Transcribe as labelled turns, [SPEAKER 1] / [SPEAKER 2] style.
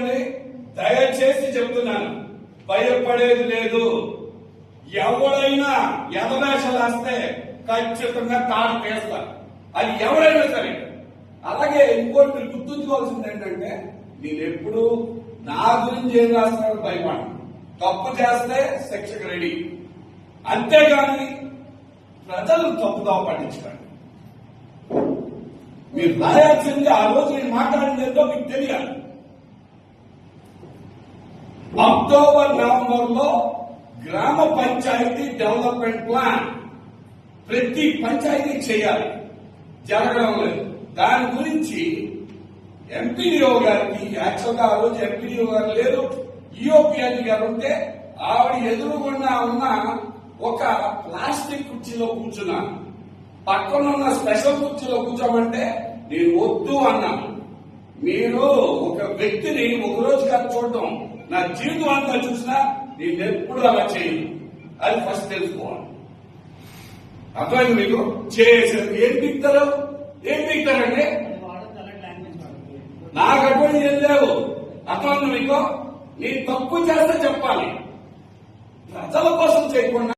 [SPEAKER 1] చూడండి దయచేసి చెప్తున్నాను. భయపడేది లేదు. ఎవడైనా ఎదవేషాలు వస్తే ఖచ్చితంగా తాడు తీస్తారు అది ఎవరైనా సరే. అలాగే ఇంకోటి మీరు గుర్తుంచుకోవాల్సింది ఏంటంటే నేను ఎప్పుడు నా గురించి ఏం రాస్తున్నాడు భయపడ తప్పు చేస్తే శిక్షకు రెడీ. అంతేగాని ప్రజలు తప్పుదో పట్టించుకోండి మీరు రాయాల్సింది ఆ రోజు నేను మాట్లాడింది మీకు తెలియాలి. అక్టోబర్ నవంబర్లో గ్రామ పంచాయతీ డెవలప్మెంట్ ప్లాన్ ప్రతి పంచాయతీ చేయాలి. జరగడం లేదు. దాని గురించి ఎంపీడీఓ గారికి యాక్చువల్గా ఆ రోజు ఎంపీడీఓ గారు లేరు. ఈఓపీఎల్ గారు ఉంటే ఆవిడ ఎదురుగుండా ఉన్న ఒక ప్లాస్టిక్ కుర్చీలో కూర్చున్నాను. పక్కన ఉన్న స్పెషల్ కుర్చీలో కూర్చోమంటే నేను వద్దు అన్నాను. మీరు ఒక వ్యక్తిని ఒక రోజు కాదు చూడటం. నా జీవితం అంతా చూసినా నేను ఎప్పుడు అలా చేయను. అది ఫస్ట్ తెలుసుకోవాలి. అర్థమైంది మీకు? చేసేది ఏం పీక్తారు ఏం పీక్తారండి నాకు అటువంటి ఏం అర్థమైంది మీకు? నేను తప్పు చేస్తే చెప్పాలి. ప్రజల కోసం చేయకుండా